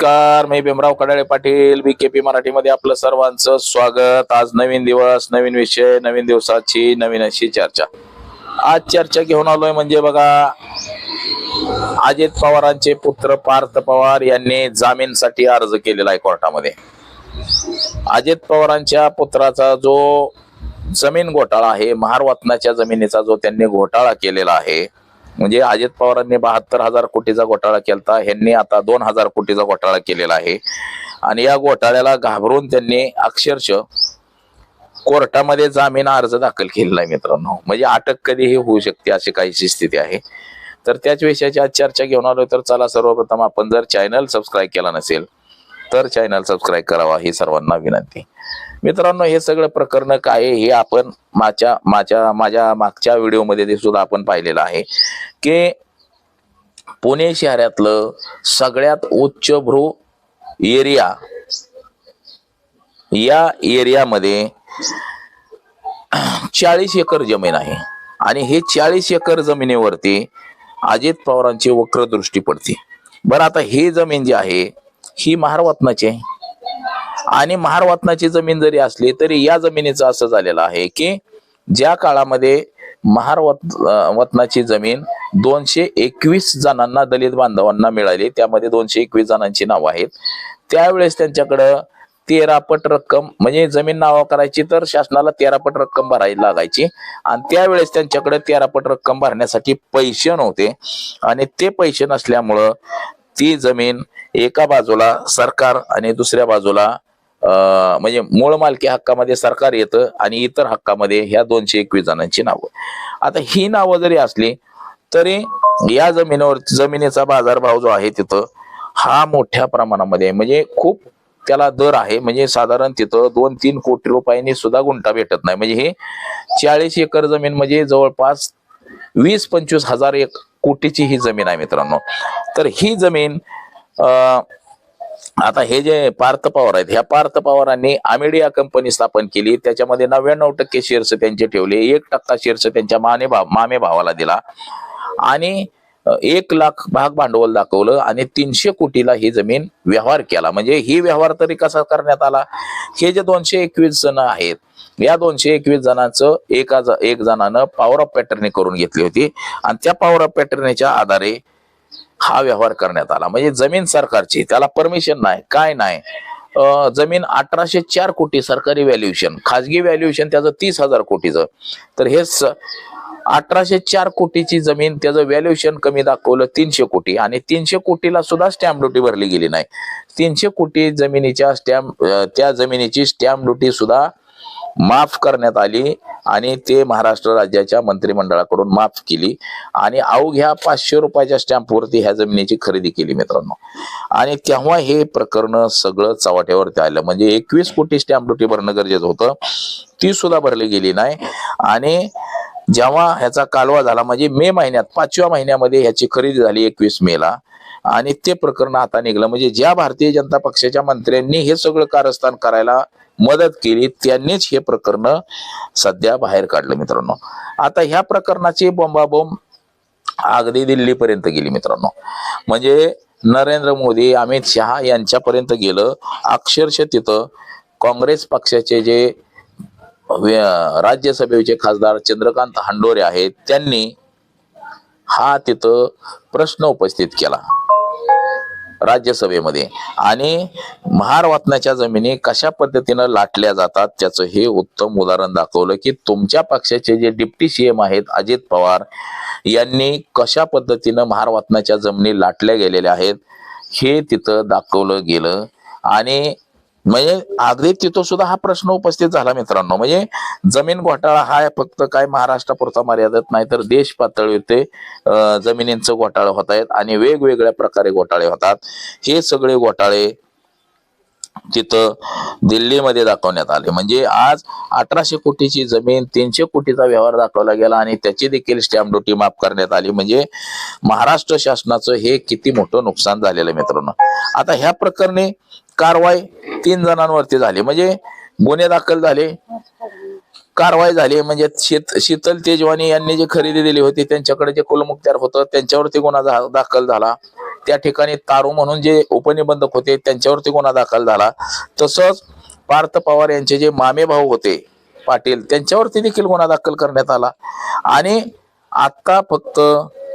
नमस्कार मी भीमराव कडाळे पाटील बीकेपी मराठीमध्ये आपलं सर्वांचं स्वागत. आज नवीन दिवस नवीन विषय नवीन दिवसाची नवीन अशी चर्चा. आज चर्चा घेऊन आलोय म्हणजे बघा अजित पवारांचे पुत्र पार्थ पवार यांनी जामीनसाठी अर्ज केलेला आहे कोर्टामध्ये. अजित पवारांच्या पुत्राचा जो जमीन घोटाळा आहे महारवतनाच्या जमिनीचा जो त्यांनी घोटाळा केलेला आहे म्हणजे अजित पवारांनी बहात्तर हजार कोटीचा घोटाळा केलता. ह्यांनी आता दोन हजार कोटीचा घोटाळा केलेला आहे. आणि या घोटाळ्याला घाबरून त्यांनी अक्षरशः कोर्टामध्ये जामीन अर्ज दाखल केलेला आहे मित्रांनो. म्हणजे अटक कधीही होऊ शकते अशी काहीशी स्थिती आहे. तर त्याच विषयाची आज चर्चा घेऊन आलो तर चला सर्वप्रथम आपण जर चॅनल सबस्क्राईब केला नसेल तर चॅनल सबस्क्राईब करावा ही सर्वांना विनंती. मित्रांनो हे सगळं प्रकरण काय आहे हे आपण माझ्या माझ्या माझ्या मागच्या व्हिडिओमध्ये सुद्धा आपण पाहिलेलं आहे की पुणे शहरातलं सगळ्यात उच्चभ्रू एरिया या एरियामध्ये चाळीस एकर जमीन आहे. आणि हे चाळीस एकर जमिनीवरती अजित पवारांची वक्रदृष्टी पडते. बरं आता ही जमीन जी आहे ही महारवतनाची आहे. आणि महारवतनाची जमीन जरी असली तरी या जमिनीचं असं झालेलं आहे की ज्या काळामध्ये महारवत वतनाची जमीन दोनशे एकवीस जणांना दलित बांधवांना मिळाली त्यामध्ये दोनशे एकवीस जणांची नावं आहेत. त्यावेळेस त्यांच्याकडं तेरा पट रक्कम म्हणजे जमीन नावा करायची तर शासनाला तेरा पट रक्कम भरायला लागायची. आणि त्यावेळेस त्यांच्याकडे तेरा पट रक्कम भरण्यासाठी पैसे नव्हते. आणि ते पैसे नसल्यामुळं ती जमीन एका बाजूला सरकार आणि दुसऱ्या बाजूला म्हणजे मूळ मालकी हक्कामध्ये सरकार येतं आणि इतर हक्कामध्ये ह्या दोनशे एकवीस जणांची नावं. आता ही नावं जरी असली तरी या जमिनीवर जमिनीचा बाजारभाव जो आहे तिथं हा मोठ्या प्रमाणामध्ये म्हणजे खूप त्याला दर आहे. म्हणजे साधारण तिथं दोन तीन कोटी रुपयांनी सुद्धा गुंठा भेटत नाही. म्हणजे हे चाळीस एकर जमीन म्हणजे जवळपास वीस पंचवीस हजार एक कोटीची ही जमीन आहे मित्रांनो. तर ही जमीन अं, आता हे जे पार्थ पवार आहेत ह्या पार्थ पवारांनी आमेडिया कंपनी स्थापन केली. त्याच्यामध्ये नव्याण्णव टक्के शेअर्स त्यांचे ठेवले. एक टक्का शेअर्स त्यांच्या माने भाव मामे भावाला दिला. आणि एक लाख भाग भांडवल दाखवलं आणि तीनशे कोटीला ही जमीन व्यवहार केला. म्हणजे ही व्यवहार तरी कसा करण्यात आला? हे जे दोनशे एकवीस जण आहेत या दोनशे एकवीस जणांचं एका ज- एक जणानं पॉवर ऑफ पॅटर्नी करून घेतली होती. आणि त्या पॉवर ऑफ पॅटर्नीच्या आधारे हा व्यवहार करण्यात आला. म्हणजे जमीन सरकारची त्याला परमिशन नाही काय नाही. जमीन अठराशे चार कोटी सरकारी व्हॅल्युएशन खाजगी व्हॅल्युएशन त्याचं तीस हजार कोटीचं. तर हे अठराशे चार कोटीची जमीन त्याचं व्हॅल्युएशन कमी दाखवलं तीनशे कोटी. आणि तीनशे कोटीला सुद्धा स्टॅम्प ड्युटी भरली गेली नाही. तीनशे कोटी जमिनीच्या स्टॅम्प त्या जमिनीची स्टॅम्प ड्युटी सुद्धा माफ करण्यात आली आणि ते महाराष्ट्र राज्याच्या मंत्रिमंडळाकडून माफ केली. आणि अवघ्या पाचशे रुपयाच्या स्टॅम्पवरती ह्या जमिनीची खरेदी केली मित्रांनो. आणि तेव्हा हे प्रकरण सगळं चव्हाट्यावरती आलं. म्हणजे एकवीस कोटी स्टॅम्प ड्युटी भरणं गरजेचं होतं. ती सुद्धा भरली गेली नाही. आणि जेव्हा ह्याचा कालवा झाला म्हणजे मे महिन्यात पाचव्या महिन्यामध्ये ह्याची खरेदी झाली एकवीस मेला. आणि ते प्रकरण आता निघलं. म्हणजे ज्या भारतीय जनता पक्षाच्या मंत्र्यांनी हे सगळं कारस्थान करायला मदत केली त्यांनीच हे प्रकरण सध्या बाहेर काढलं मित्रांनो. आता ह्या प्रकरणाची बोंबाबोंब अगदी दिल्लीपर्यंत गेली मित्रांनो. म्हणजे नरेंद्र मोदी अमित शहा यांच्यापर्यंत गेलं. अक्षरशः तिथं काँग्रेस पक्षाचे जे राज्यसभेचे खासदार चंद्रकांत हंडोरे आहेत त्यांनी हा तिथं प्रश्न उपस्थित केला. राज्यसभेमध्ये. आणि महार वातनाच्या जमिनी कशा पद्धतीनं लाटल्या जातात त्याचं हे उत्तम उदाहरण दाखवलं की तुमच्या पक्षाचे जे डिप्टी सीएम आहेत अजित पवार यांनी कशा पद्धतीनं महार वातनाच्या जमिनी लाटल्या गेलेल्या आहेत हे तिथं दाखवलं गेलं. आणि म्हणजे अगदी तिथं सुद्धा हा प्रश्न उपस्थित झाला मित्रांनो. म्हणजे जमीन घोटाळा हा फक्त काय महाराष्ट्रापुरता मर्यादित नाही तर देश पातळीवर ते जमिनींचं घोटाळे होत आहेत आणि वेगवेगळ्या प्रकारे घोटाळे होतात. हे सगळे घोटाळे तिथं दिल्लीमध्ये दाखवण्यात आले. म्हणजे आज अठराशे कोटीची जमीन तीनशे कोटीचा व्यवहार दाखवला गेला आणि त्याची देखील स्टॅम्प ड्युटी माफ करण्यात आली. म्हणजे महाराष्ट्र शासनाचं हे किती मोठं नुकसान झालेलं मित्रांनो. आता ह्या प्रकरणी कारवाई तीन जणांवरती झाली. म्हणजे गुन्हे दाखल झाले कारवाई झाली. म्हणजे शीत शीतल तेजवानी यांनी जी खरेदी दिली होती त्यांच्याकडे जे कुलमुक्त्यार होतं त्यांच्यावरती गुन्हा दाखल झाला. त्या ठिकाणी तारू म्हणून जे उपनिबंधक होते त्यांच्यावरती गुन्हा दाखल झाला. तसंच पार्थ पवार यांचे जे मामे भाऊ होते पाटील त्यांच्यावरती देखील गुन्हा दाखल करण्यात आला. आणि आता फक्त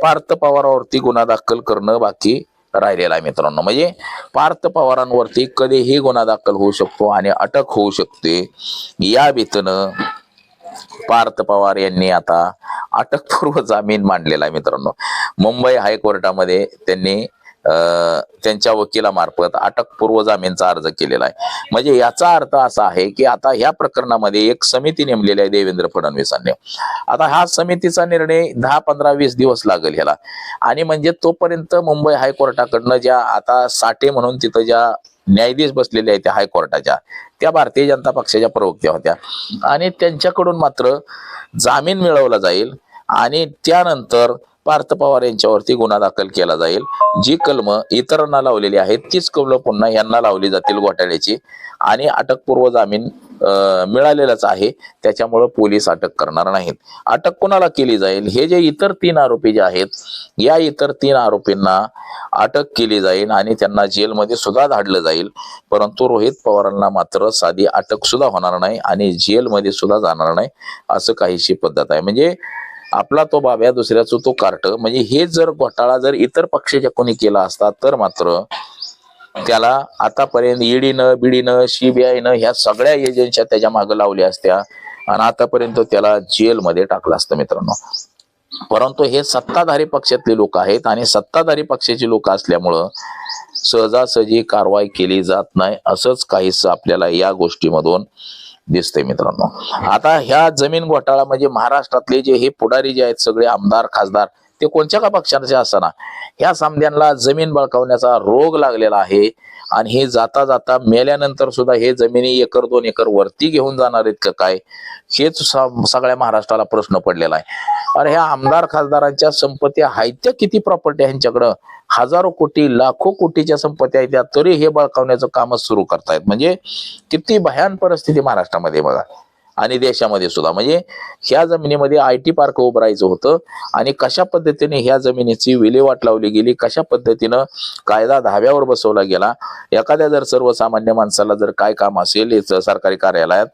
पार्थ पवारावरती गुन्हा दाखल करणं बाकी राहिलेला आहे मित्रांनो. म्हणजे पार्थ पवारांवरती कधीही गुन्हा दाखल होऊ शकतो आणि अटक होऊ शकते. या भीतीनं पार्थ पवार यांनी आता अटकपूर्व जामीन मांडलेला आहे मित्रांनो. मुंबई हायकोर्टामध्ये त्यांनी त्यांच्या वकिलामार्फत अटकपूर्व जामीनचा अर्ज केलेला आहे. म्हणजे याचा अर्थ असा आहे की आता ह्या प्रकरणामध्ये एक समिती नेमलेली आहे देवेंद्र फडणवीसांनी. आता हा समितीचा निर्णय दहा पंधरा वीस दिवस लागेल ह्याला. आणि म्हणजे तोपर्यंत मुंबई हायकोर्टाकडनं ज्या आता साठे म्हणून तिथं ज्या न्यायाधीश बसलेले आहेत त्या हायकोर्टाच्या त्या भारतीय जनता पक्षाच्या प्रवक्त्या होत्या. आणि त्यांच्याकडून मात्र जामीन मिळवला जाईल आणि त्यानंतर पार्थ पवार यांच्यावरती गुन्हा दाखल केला जाईल. जी कलम इतरांना लावलेली आहेत तीच कलम पुन्हा यांना लावली जातील घोटाळ्याची. आणि अटकपूर्व जामीन मिळालेलाच आहे. त्याच्यामुळं पोलीस अटक करणार नाहीत. अटक कोणाला केली जाईल? हे जे इतर तीन आरोपी जे आहेत या इतर तीन आरोपींना अटक केली जाईल आणि त्यांना जेलमध्ये सुद्धा धाडलं जाईल. परंतु रोहित पवारांना मात्र साधी अटक सुद्धा होणार नाही आणि जेलमध्ये सुद्धा जाणार नाही असं काहीशी पद्धत आहे. म्हणजे आपला तो बाब्या दुसऱ्याचं तो कार्ट. म्हणजे हे जर घोटाळा जर इतर पक्षाच्या कोणी केला असता तर मात्र त्याला आतापर्यंत ईडीनं बीडीनं सीबीआयनं ह्या सगळ्या एजन्सी त्याच्यामागे लावल्या असत्या. आणि आतापर्यंत त्याला जेलमध्ये टाकलं असतं मित्रांनो. परंतु हे सत्ताधारी पक्षातले लोक आहेत आणि सत्ताधारी पक्षाचे लोक असल्यामुळं सहजासहजी कारवाई केली जात नाही असंच काहीच आपल्याला या गोष्टीमधून दिसते मित्रांनो. आता ह्या जमीन घोटाळा म्हणजे महाराष्ट्रातले जे हे पुढारी जे आहेत सगळे आमदार खासदार ते कोणत्या का पक्षाचे असताना ह्या सामन्यांना जमीन बळकावण्याचा रोग लागलेला आहे. आणि हे जाता जाता मेल्यानंतर सुद्धा हे जमिनी एकर दोन एकर वरती घेऊन जाणार आहेत का काय? हेच सगळ्या महाराष्ट्राला प्रश्न पडलेला आहे. अरे ह्या आमदार खासदारांच्या संपत्ती आहेत त्या किती प्रॉपर्टी ह्यांच्याकडं? हजारो कोटी लाखो कोटीच्या संपत्ती आहेत त्या तरी हे बळकावण्याचं कामच सुरू करतायत. म्हणजे किती भयान परिस्थिती महाराष्ट्रामध्ये बघा. आणि देशामध्ये सुद्धा. म्हणजे ह्या जमिनीमध्ये आय टी पार्क उभारायचं होतं आणि कशा पद्धतीने ह्या जमिनीची विल्हेवाट लावली गेली कशा पद्धतीनं कायदा धाव्यावर बसवला गेला एखाद्या जर सर्वसामान्य माणसाला जर काय काम असेल याचं सरकारी कार्यालयात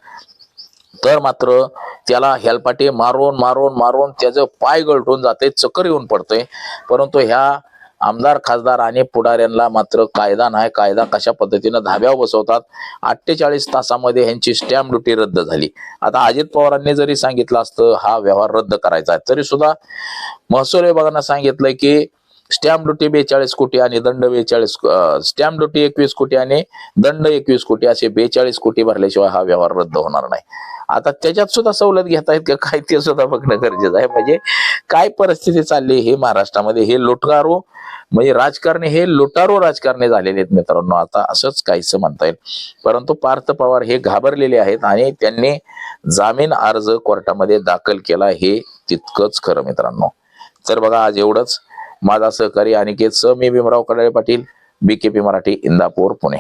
तर मात्र त्याला हेलपाटे मारून मारून मारून त्याचं पाय गळटून जाते चक्कर येऊन पडतंय. परंतु ह्या आमदार खासदार आणि पुढाऱ्यांना मात्र कायदा नाही. कायदा कशा पद्धतीनं धाब्यावर बसवतात? अठ्ठेचाळीस तासामध्ये ह्यांची स्टॅम्प ड्युटी रद्द झाली. आता अजित पवारांनी जरी सांगितलं असतं हा व्यवहार रद्द करायचा आहे. तरी सुद्धा महसूल विभागानं सांगितलंय की स्टॅम्प ड्युटी बेचाळीस कोटी आणि दंड बेचाळीस स्टॅम्प ड्युटी एकवीस कोटी आणि दंड एकवीस कोटी असे बेचाळीस कोटी भरल्याशिवाय हा व्यवहार रद्द होणार नाही. आता त्याच्यात सुद्धा सवलत घेत आहेत का? काय ते सुद्धा बघणं गरजेचं आहे. म्हणजे काय परिस्थिती चालली हे महाराष्ट्रामध्ये? हे लुटारो म्हणजे राजकारणी हे लुटारो राजकारणी झालेले आहेत मित्रांनो. आता असंच काहीसं म्हणता येईल. परंतु पार्थ पवार हे घाबरलेले आहेत आणि त्यांनी जामीन अर्ज कोर्टामध्ये दाखल केला हे तितकंच खरं मित्रांनो. तर बघा आज एवढंच. माझा सहकारी अनिकेत स मी भीमराव कडाळे पाटील बीकेपी मराठी इंदापूर पुणे.